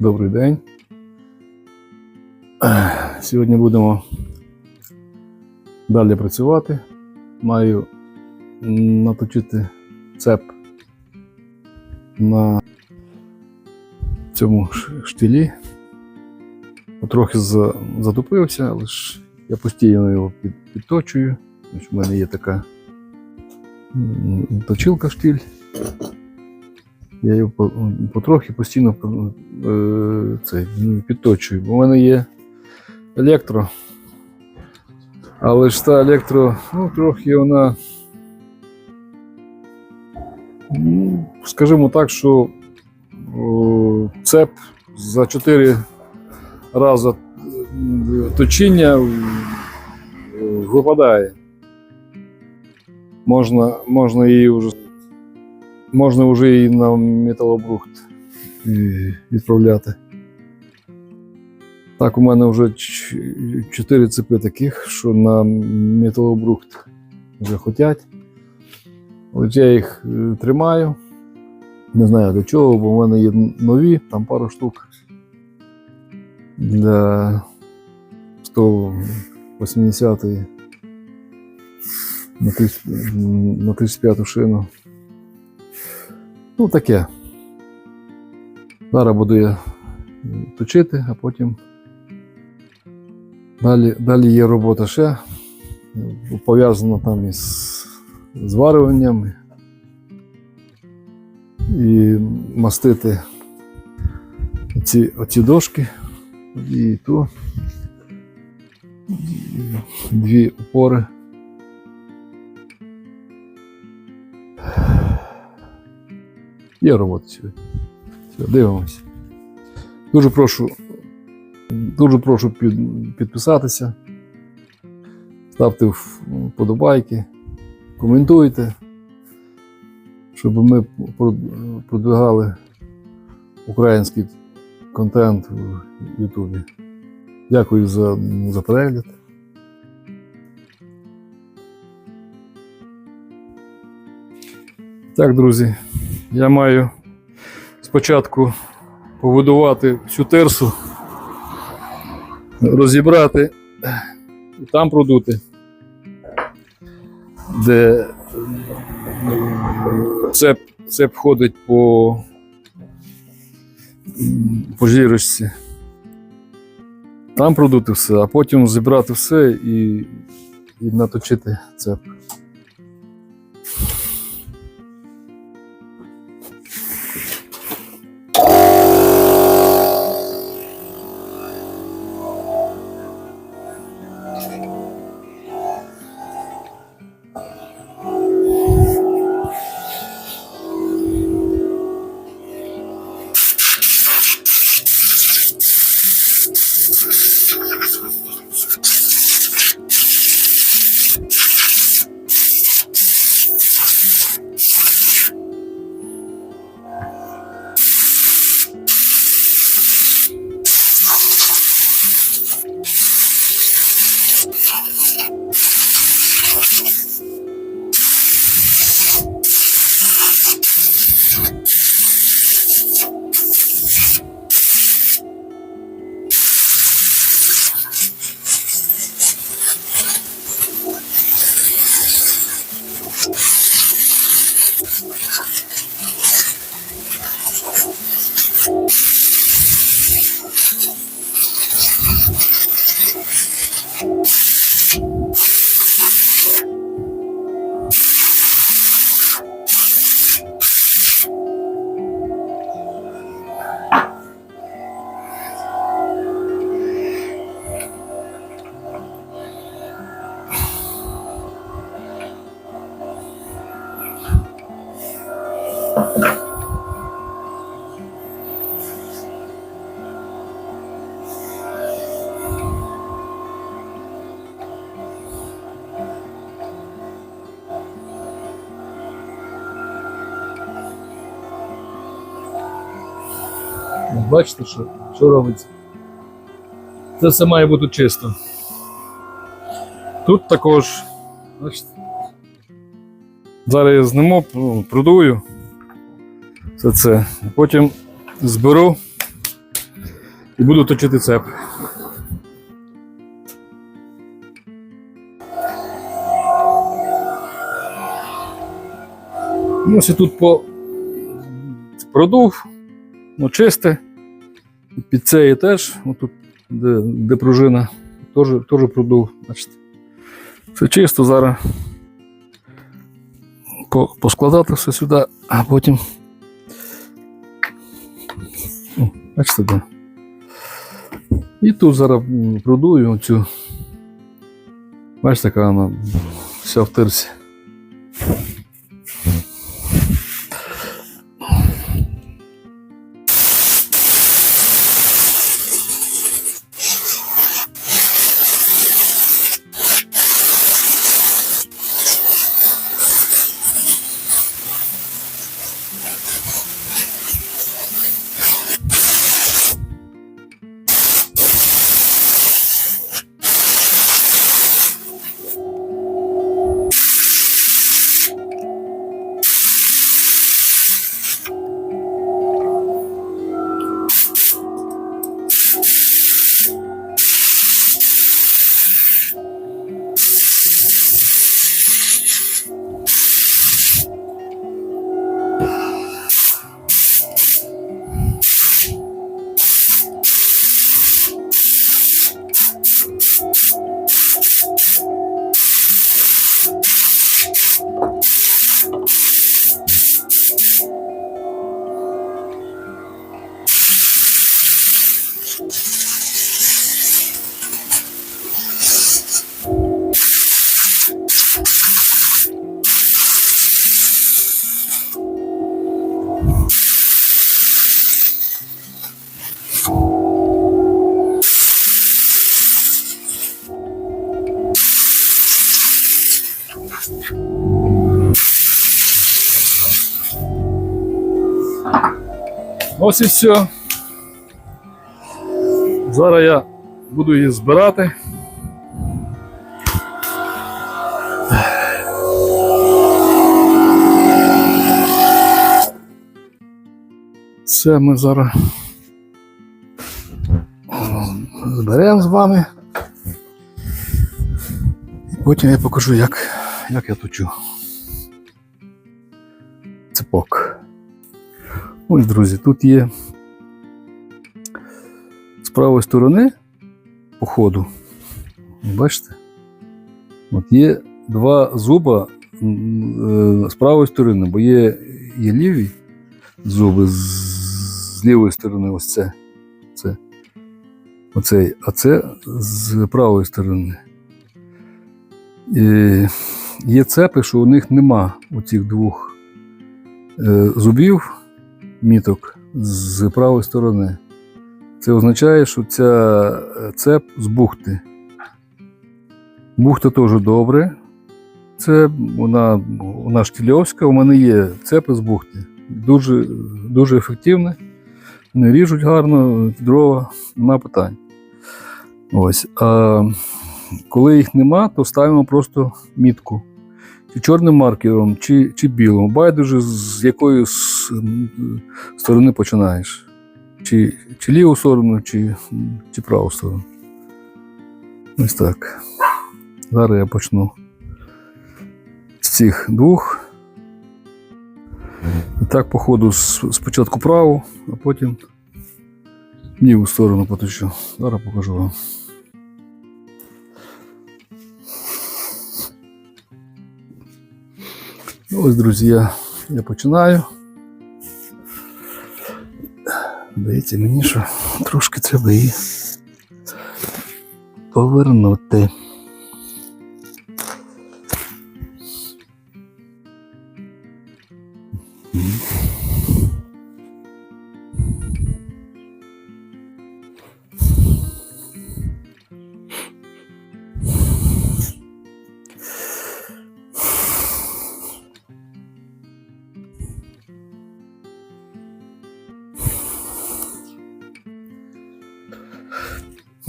Добрий день. Сьогодні будемо далі працювати. Маю наточити цеп на цьому штилі. Трохи за- затупився, але ж я постійно його підточую. В мене є така точилка штиль. Я його потрохи постійно е, це, ну, підточую. В мене є електро. Але ж та електро, ну, трохи вона. Ну, скажімо так, що о, цеп за 4 рази е, точіння е, випадає. Можна, можна її вже можна вже і на металобрухт е, відправляти. Так, у мене вже 4 цепи таких, що на металобрухт вже хотять. От я їх е, тримаю. Не знаю для чого, бо в мене є нові, там пару штук для 180 на 30 на 35 шину. Ну, таке. Зараз буду я точити, а потім далі, далі є робота ще. Пов'язана там із зварюванням і мастити ці, оці дошки і ту дві опори. Є робота сьогодні. Все, дивимося. Дуже прошу, дуже прошу під, підписатися, ставте вподобайки, коментуйте, щоб ми продвигали український контент в Ютубі. Дякую за, за перегляд. Так, друзі, я маю спочатку побудувати всю терсу, розібрати і там продути, де цеп, цеп ходить по, по жірочці. Там продути все, а потім зібрати все і, і наточити цеп. Бачите, що, що робиться? Це все має бути чисто. Тут також, бачите, зараз я зніму, ну, продую все це. Потім зберу І буду точити цеп. Ну, Ось тут по продув, ну, чисте. Під цією теж, отут, де, де пружина, теж, теж продув. Бачите. Все чисто зараз. Поскладати все сюди, а потім. Бачите, де. І тут зараз продую цю. Бачите, яка вона вся в тирсі. life. Ось і все. Зараз я буду її збирати. Це ми зараз зберемо з вами. І потім я покажу, як, як я точу. Цепок. Ось, друзі, тут є з правої сторони по ходу. Бачите? От є два зуба е, з правої сторони, бо є, є ліві зуби з, з лівої сторони, ось це. це. Оцей, а це з правої сторони. І є цепи, що у них нема оцих двох е, зубів міток з правої сторони. Це означає, що ця е, цеп з бухти. Бухта теж добре. Це вона, вона штільовська, у мене є цепи з бухти. Дуже, дуже ефективне. Вони ріжуть гарно, дрова, нема питань. Ось. А коли їх нема, то ставимо просто мітку. Чи чорним маркером, чи, чи білим. Байдуже, з м, сторони починаєш. Чи, чи ліву сторону, чи, чи праву сторону. Ось так. Зараз я почну з цих двох. І так, по ходу, спочатку праву, а потім ліву сторону поточу. Зараз покажу вам. Ну, Ось, друзі, я, я починаю. Здається мені, що трошки треба її повернути.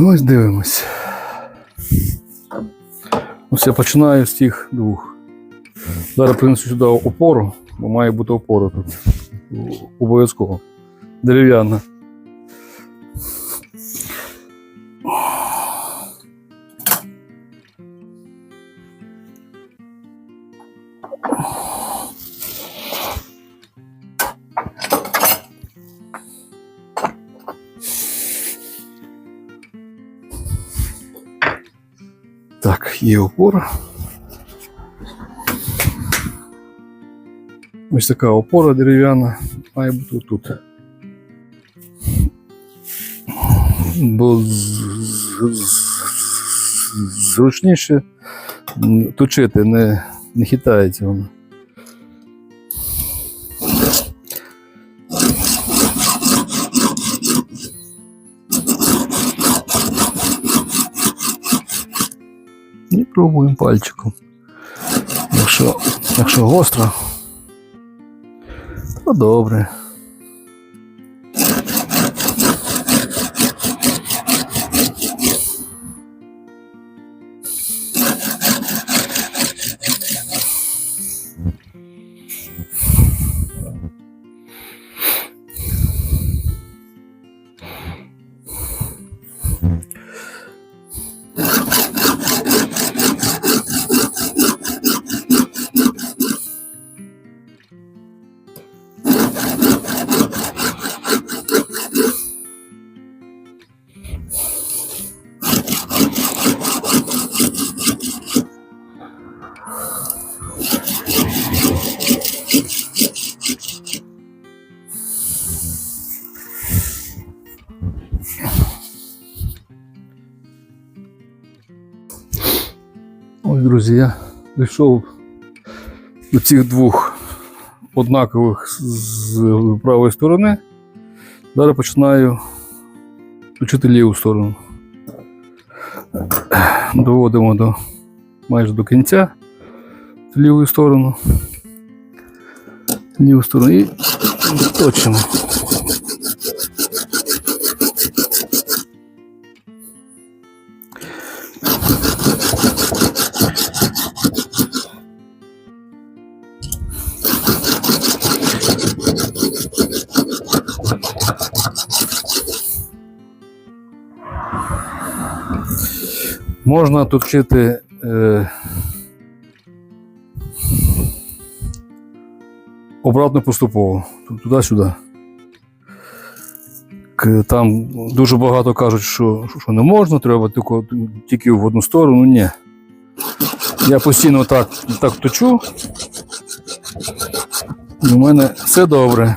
Ну, ось дивимось. Ось я починаю з тих двох. Зараз принесу сюди опору, бо має бути опора тут. Обов'язково. Дерев'яна. Є опора. Ось така опора дерев'яна має бути тут. Бо зручніше точити, не, не хитається воно. І пробуємо пальчиком. Якщо, якщо гостро, то добре. Друзі, я дійшов до цих двох однакових з правої сторони. Зараз починаю включити ліву сторону. Доводимо до майже до кінця ліву сторону. Ліву сторону і точимо. Можна тут вчити е, обратно поступово, туди-сюди. Там дуже багато кажуть, що, що не можна, треба тільки, тільки в одну сторону. Ні. Я постійно так, так точу. І в мене все добре.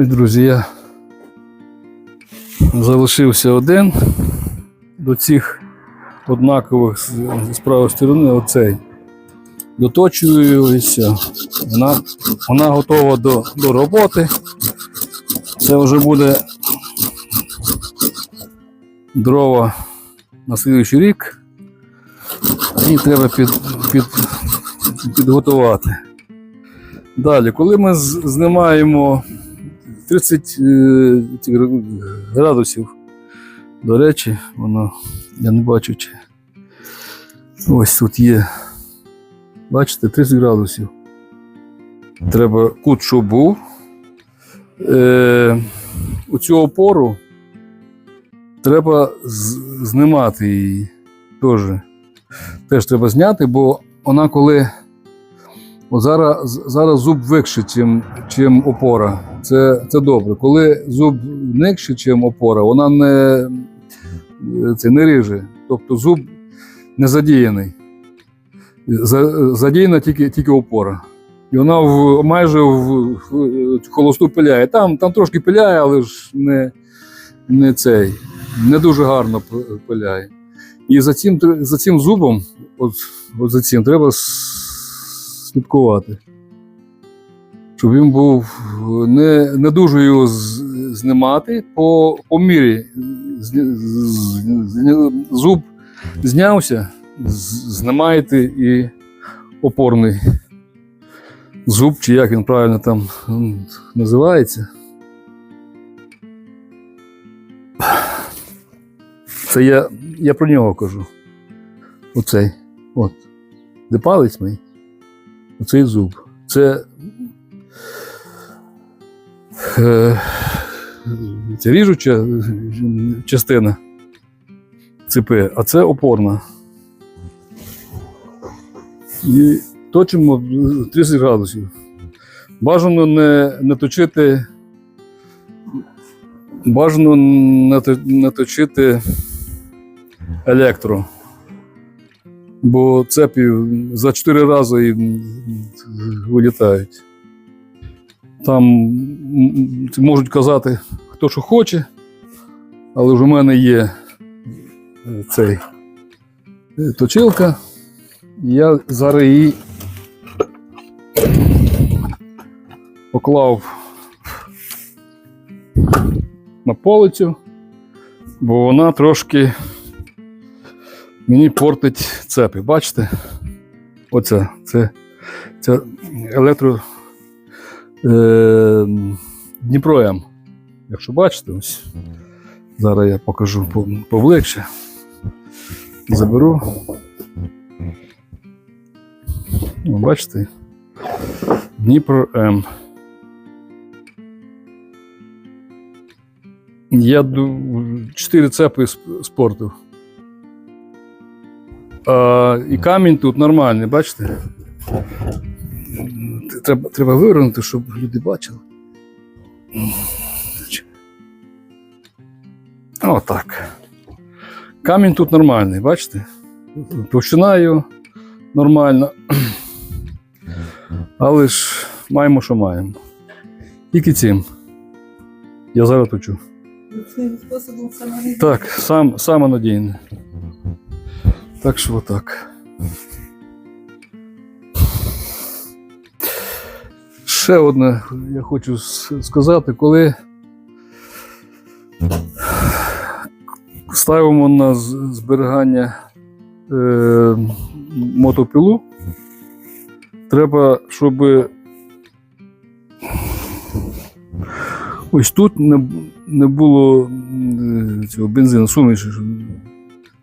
Ось, друзі, я залишився один до цих однакових з, правої сторони, оцей. Доточую. Вона, вона готова до, до роботи. Це вже буде дрова на слідуючий рік. І треба під, під, підготувати. Далі, коли ми знімаємо 30 е, градусів, до речі, воно, я не бачу, чи ось тут є. Бачите, 30 градусів. Треба кут, щоб був. Е, у цю опору треба знімати її теж. Теж треба зняти, бо вона коли. Зараз, зараз зуб викше, чим, опора. Це, це добре. Коли зуб нижче, чим опора, вона не, це не ріже. Тобто зуб не задіяний. За- Задіяна тільки, тільки опора. І вона в, майже в, в холосту пиляє. Там, там трошки пиляє, але ж не, не цей, не дуже гарно пиляє. І за цим, за цим зубом, от, от за цим, треба слідкувати. Щоб він був е, не не дуже його з, знімати по по мірі. З, з, з, зуб знявся, з, знімаєте і опорний зуб, чи як він правильно там називається. Це я я про нього кажу. Оцей. От. Де палець мій? Оцей зуб. Це. Е, це ріжуча частина цепи, а це опорна. І точимо 30 градусів. Бажано не, не точити. Бажано не, не точити електро. Бо цепі за 4 рази і вилітають. Там можуть казати, хто що хоче, але ж у мене є е, цей е, точилка. Я зараз її поклав на полицю, бо вона трошки мені портить цепи. Бачите? Оце, це, це електро е, Дніпро М. Якщо бачите, ось. Зараз я покажу по- поближче. Заберу. О, бачите? Дніпро М. Я ду- чотири цепи сп- спорту. А, і камінь тут нормальний, бачите? Треба, треба вивернути, щоб люди бачили. Отак. Камінь тут нормальний, бачите? Товщина його нормальна. Але ж маємо, що маємо. Тільки цим. Я зараз точу. Так, сам, саме надійне. Так що отак. Ще одне я хочу сказати, коли ставимо на зберігання е, мотопілу, треба, щоб ось тут не, не було е, цього бензину, суміші щоб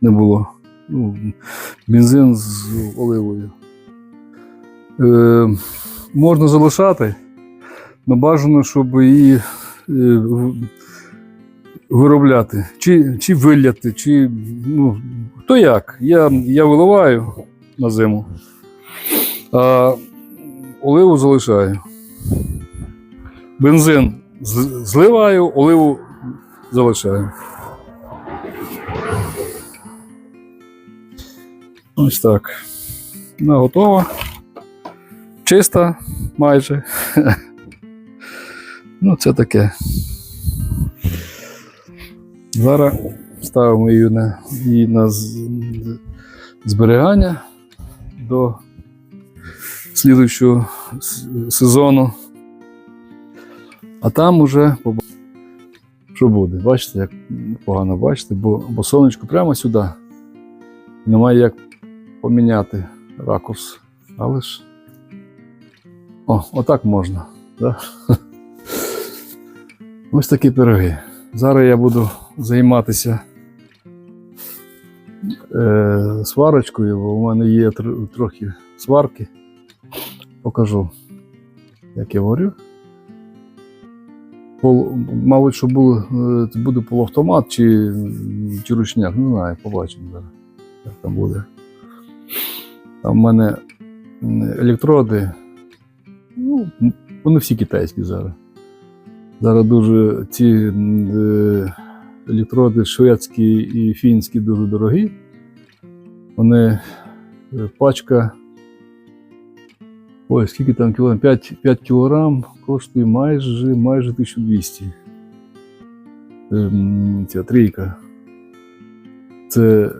не було. Ну, бензин з оливою. Е, можна залишати, але бажано, щоб її е, виробляти, чи, чи виляти, чи ну, хто як. Я, я виливаю на зиму, а оливу залишаю. Бензин зливаю, оливу залишаю. Ось так. Вона готова. Чиста майже. ну, це таке. Зараз ставимо її на, її на зберігання до слідуючого сезону. А там уже що буде. Бачите, як погано бачите, бо, бо сонечко прямо сюди. Немає як поміняти ракурс. Але ж. О, отак можна. Да? Ось такі пироги. Зараз я буду займатися е, сварочкою, бо в мене є тр- трохи сварки. Покажу, як я варю. Пол, мабуть, що було, е, буде полуавтомат чи, чи ручняк, не знаю, побачимо зараз, як там буде. В мене електроди, ну, вони всі китайські зараз. Зараз дуже ці е, електроди шведські і фінські дуже дорогі. Вони е, пачка. Ой, скільки там кілограм? 5, 5 кілограм коштує майже, майже 1200. Ем, Ця трійка. Це,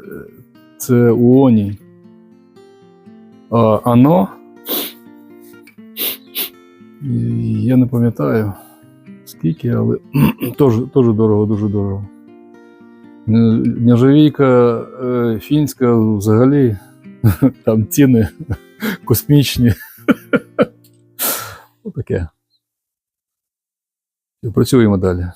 це УОНі. Ано. і- Я не пам'ятаю скільки, але теж дорого, дуже дорого. Е, Нержавійка е, фінська взагалі там ціни космічні. Отаке. Працюємо далі.